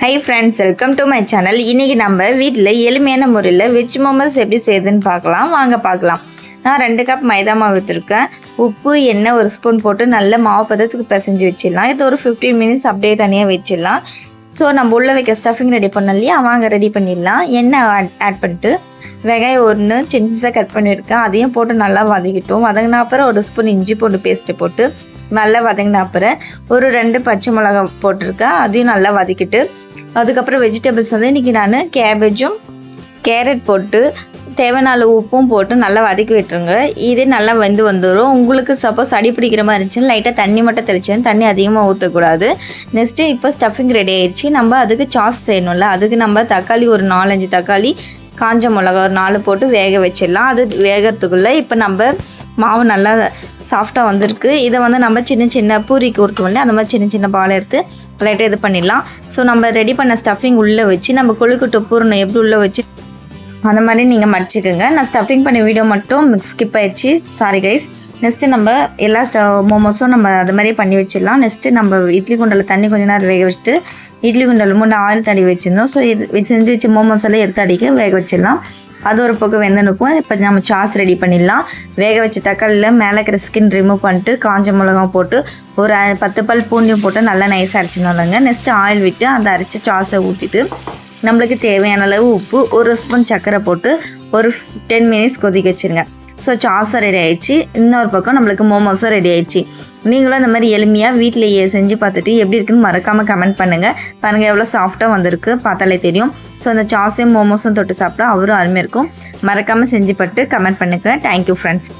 Hi friends welcome to my channel இன்றைக்கி நம்ம வீட்டில் எளிமையான முறையில் வெஜ் மோமோஸ் எப்படி செய்யுதுன்னு பார்க்கலாம். வாங்க பார்க்கலாம். நான் ரெண்டு கப் மைதா மாவு எடுத்துருக்கேன். உப்பு எண்ணெய் ஒரு ஸ்பூன் போட்டு நல்ல மாவு பதத்துக்கு பிசைஞ்சு வச்சிடலாம். இது ஒரு ஃபிஃப்டீன் மினிட்ஸ் அப்படியே தனியாக வச்சிடலாம். ஸோ நம்ம உள்ளே வைக்க ஸ்டஃபிங் ரெடி பண்ணோம் இல்லையா? வாங்க ரெடி பண்ணிடலாம். எண்ணெய் ஆட் ஆட் பண்ணிட்டு வெங்காயம் ஒன்று சின்ன சின்ன கட் பண்ணியிருக்கேன். அதையும் போட்டு நல்லா வதக்கிட்டோம். வதங்கின அப்புறம் ஒரு ஸ்பூன் இஞ்சி பூண்டு பேஸ்ட்டு போட்டு நல்லா வதங்கின அப்புறம் ஒரு ரெண்டு பச்சை மிளகா போட்டிருக்கேன். அதையும் நல்லா வதக்கிட்டு அதுக்கப்புறம் வெஜிடபிள்ஸ் வந்து இன்றைக்கி நான் கேபேஜும் கேரட் போட்டு தேவையான அளவு உப்பும் போட்டு நல்லா வதக்கி விட்டுருங்க. இதே நல்லா வெந்து வந்துடும் உங்களுக்கு சப்போஸ் அடி பிடிக்கிற மாதிரி இருந்துச்சுன்னு லைட்டாக தண்ணி மட்டும் தெளிச்சேன் தண்ணி அதிகமாக ஊற்றக்கூடாது நெக்ஸ்ட்டு இப்போ ஸ்டஃபிங் ரெடி ஆயிடுச்சு. நம்ம அதுக்கு சாஸ் செய்யணும்ல. அதுக்கு நம்ம தக்காளி ஒரு நாலஞ்சு தக்காளி காஞ்ச மிளகா ஒரு நாலு போட்டு வேக வச்சிடலாம். அது வேகிறதுக்குள்ளே இப்போ நம்ம மாவு நல்லா சாஃப்டாக வந்திருக்கு. இதை வந்து நம்ம சின்ன சின்ன பூரிக்கு இல்லையா அந்த மாதிரி சின்ன சின்ன பால் எடுத்து லைட்டாக இது பண்ணிடலாம். ஸோ நம்ம ரெடி பண்ண ஸ்டஃபிங் உள்ளே வச்சு நம்ம கொழுக்கட்டை பூரணம் எப்படி உள்ளே வச்சு அந்த மாதிரி நீங்கள் மடிச்சுக்கோங்க. நான் ஸ்டஃபிங் பண்ண வீடியோ மட்டும் மிக்ஸ் ஸ்கிப் ஆயிடுச்சு. சாரி கைஸ் நெக்ஸ்ட்டு நம்ம எல்லா ஸ்ட மோமோஸும் நம்ம அது மாதிரி பண்ணி வச்சிடலாம். நெக்ஸ்ட்டு நம்ம இட்லி குண்டலில் தண்ணி கொஞ்ச நேரம் வேக வச்சுட்டு இட்லி குண்டல் மூணு ஆயில் தடி வச்சுருந்தோம். ஸோ இது செஞ்சு வச்சு மோமோஸ் எல்லாம் எடுத்து அடிக்க வேக வச்சிடலாம். அது ஒரு பக்கம் வெந்தனுக்கும் இப்போ நம்ம சாஸ் ரெடி பண்ணிடலாம். வேக வச்ச தக்காளியில் மேலே இருக்கிற ஸ்கின் ரிமூவ் பண்ணிட்டு காஞ்ச மிளகா போட்டு ஒரு பத்து பல் பூண்டியும் போட்டு நல்லா நைஸாக அரைச்சின்னு வந்தாங்க நெக்ஸ்ட்டு ஆயில் விட்டு அந்த அரைச்சி சாஸை ஊற்றிட்டு நம்மளுக்கு தேவையான அளவு உப்பு ஒரு ஸ்பூன் சர்க்கரை போட்டு ஒரு டென் மினிட்ஸ் கொதிக்க வச்சுருங்க. ஸோ சாஸும் ரெடி ஆயிடுச்சு. இன்னொரு பக்கம் நம்மளுக்கு மோமோஸும் ரெடி ஆயிடுச்சு. நீங்களும் அந்த மாதிரி எளிமையாக வீட்டிலேயே செஞ்சு பார்த்துட்டு எப்படி இருக்குன்னு மறக்காமல் கமெண்ட் பண்ணுங்கள் பாருங்கள் எவ்வளோ சாஃப்டாக வந்திருக்கு. பார்த்தாலே தெரியும். ஸோ அந்த சாஸையும் மோமோஸும் தொட்டு சாப்பிட்டா அவரும் அருமையாக இருக்கும். மறக்காமல் செஞ்சு பட்டு கமெண்ட் பண்ணுங்கள் தேங்க்யூ ஃப்ரெண்ட்ஸ்